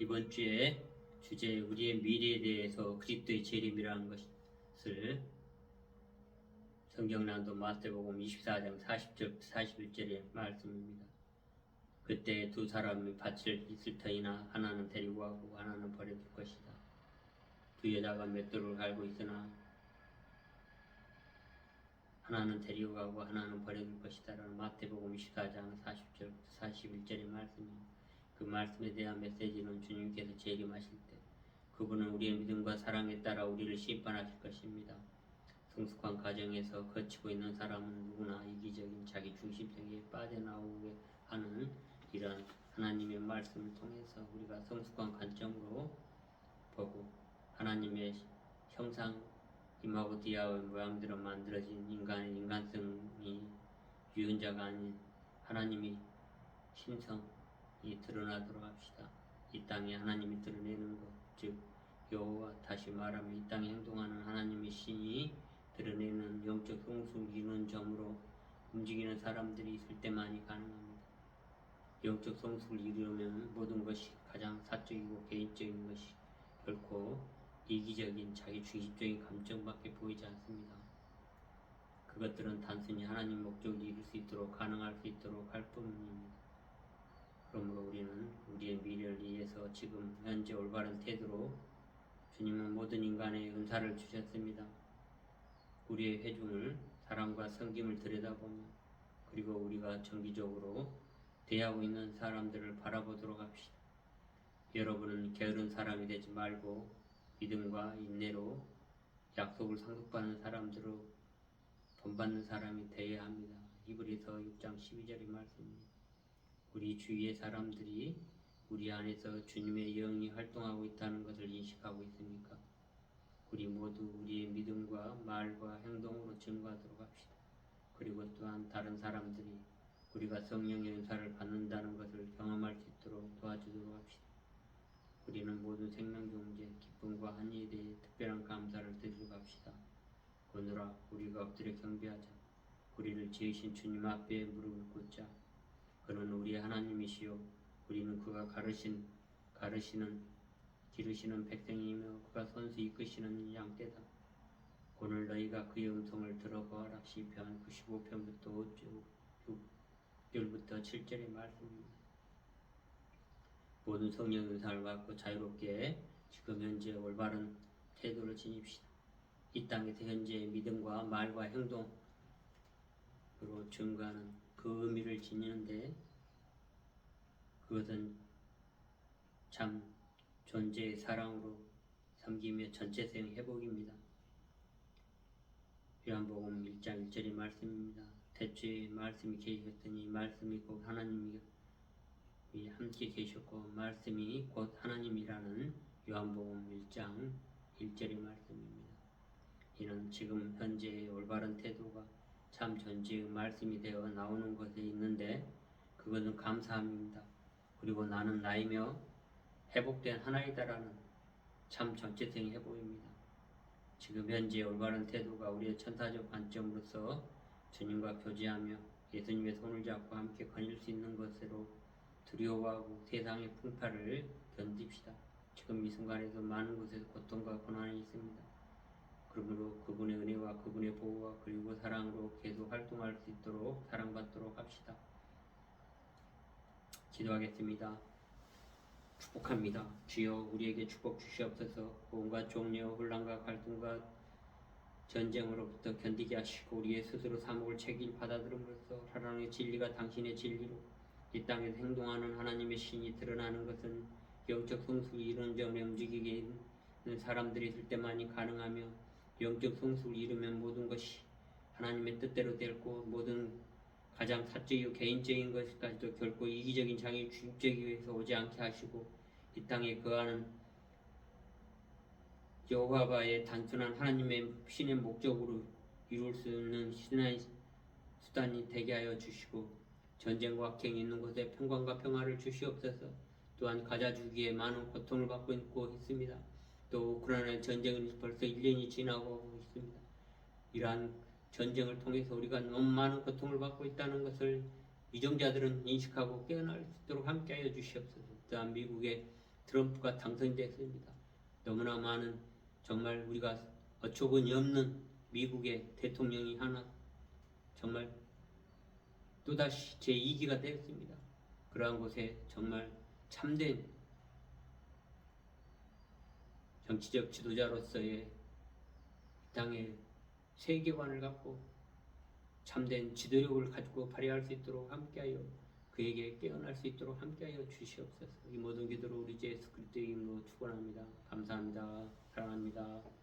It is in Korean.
이번 주에 주제 우리의 미래에 대해서 그리스도의 재림이라는 것을 성경난도 마태복음 24장 40절 41절의 말씀입니다. 그때 두 사람이 밭을 있을 터이나 하나는 데리고 가고 하나는 버려둘 것이다. 두 여자가 맷돌을 갈고 있으나 하나는 데리고 가고 하나는 버려둘 것이다 라는 마태복음 24장 40절 41절의 말씀입니다. 그 말씀에 대한 메시지는 주님께서 재림하실 때 그분은 우리의 믿음과 사랑에 따라 우리를 심판하실 것입니다. 성숙한 가정에서 거치고 있는 사람은 누구나 이기적인 자기 중심성에 빠져나오게 하는 이런 하나님의 말씀을 통해서 우리가 성숙한 관점으로 보고 하나님의 형상 임하고 디아의 모양대로 만들어진 인간의 인간성이 유연자가 아닌 하나님이 신성 이 드러나도록 합시다. 이 땅에 하나님이 드러내는 것, 즉 여호와 다시 말하면 이 땅에 행동하는 하나님의 신이 드러내는 영적 성숙을 이루는 점으로 움직이는 사람들이 있을 때만이 가능합니다. 영적 성숙을 이루려면 모든 것이 가장 사적이고 개인적인 것이 결코 이기적인 자기 중심적인 감정밖에 보이지 않습니다. 그것들은 단순히 하나님 목적을 이룰 수 있도록 가능할 수 있도록 할 뿐입니다. 그러므로 우리는 우리의 미래를 위해서 지금 현재 올바른 태도로 주님은 모든 인간의 은사를 주셨습니다. 우리의 회중을 사랑과 섬김을 들여다보며 그리고 우리가 정기적으로 대하고 있는 사람들을 바라보도록 합시다. 여러분은 게으른 사람이 되지 말고 믿음과 인내로 약속을 상속받는 사람들로 본받는 사람이 되어야 합니다. 히브리서 6장 12절의 말씀입니다. 우리 주위의 사람들이 우리 안에서 주님의 영이 활동하고 있다는 것을 인식하고 있습니까? 우리 모두 우리의 믿음과 말과 행동으로 증거하도록 합시다. 그리고 또한 다른 사람들이 우리가 성령의 은사를 받는다는 것을 경험할 수 있도록 도와주도록 합시다. 우리는 모든 생명 경제, 기쁨과 한의에 대해 특별한 감사를 드리고 갑시다. 오늘아 우리가 엎드려 경배하자. 우리를 지으신 주님 앞에 무릎을 꿇자. 그는 우리 하나님이시요 우리는 그가 가르신 가르시는 기르시는 백성이며 그가 선수 이끄시는 양떼다. 오늘 너희가 그의 음성을 들어 거하라 시편 95편부터 6절부터 7절의 말씀입니다. 모든 성령 은사를 받고 자유롭게 지금 현재 올바른 태도를 지닙시다. 이 땅에서 현재 믿음과 말과 행동으로 증거하는 그 의미를 지니는데 그것은 참 존재의 사랑으로 섬기며 전체성 회복입니다. 요한복음 1장 1절의 말씀입니다. 대초에 말씀이 계셨더니 말씀이 곧 하나님이 함께 계셨고 말씀이 곧 하나님이라는 요한복음 1장 1절의 말씀입니다. 이는 지금 현재의 올바른 태도가 참 전지의 말씀이 되어 나오는 것에 있는데 그것은 감사함입니다. 그리고 나는 나이며 회복된 하나이다라는 참 전체성의 회복입니다. 지금 현재 올바른 태도가 우리의 천사적 관점으로서 주님과 교제하며 예수님의 손을 잡고 함께 거닐 수 있는 것으로 두려워하고 세상의 풍파를 견딥시다. 지금 이 순간에도 많은 곳에서 고통과 고난이 있습니다. 그러므로 그분의 은혜와 그분의 그리고 사랑으로 계속 활동할 수 있도록 사랑받도록 합시다. 기도하겠습니다. 축복합니다. 주여 우리에게 축복 주시옵소서 온갖 종려 혼란과 갈등과 전쟁으로부터 견디게 하시고 우리의 스스로 사목을 책임 받아들임으로써 하나님의 진리가 당신의 진리로 이 땅에서 행동하는 하나님의 신이 드러나는 것은 영적 성숙이 이런 점에 움직이게 있는 사람들이 있을 때만이 가능하며 영적 성숙을 이루면 모든 것이 하나님의 뜻대로 되고 모든 가장 사적이고 개인적인 것까지도 결코 이기적인 장애 주입적이 위해서 오지 않게 하시고 이 땅에 거하는 여호와의 단순한 하나님의 신의 목적으로 이룰 수 있는 신의 수단이 되게 하여 주시고 전쟁과 악행이 있는 곳에 평강과 평화를 주시옵소서 또한 가자 주기에 많은 고통을 받고 있고 있습니다. 또 우크라이나 전쟁은 벌써 1년이 지나고 있습니다. 이러한 전쟁을 통해서 우리가 너무 많은 고통을 받고 있다는 것을 위정자들은 인식하고 깨어날 수 있도록 함께하여 주시옵소서. 또한 미국의 트럼프가 당선됐습니다. 너무나 많은 정말 우리가 어처구니 없는 미국의 대통령이 하나 정말 또다시 제2기가 되었습니다. 그러한 곳에 정말 참된 정치적 지도자로서의 이 땅의 세계관을 갖고 참된 지도력을 가지고 발휘할 수 있도록 함께하여 그에게 깨어날 수 있도록 함께하여 주시옵소서. 이 모든 기도로 우리 주 예수 그리스도의 이름으로 축원합니다. 감사합니다. 사랑합니다.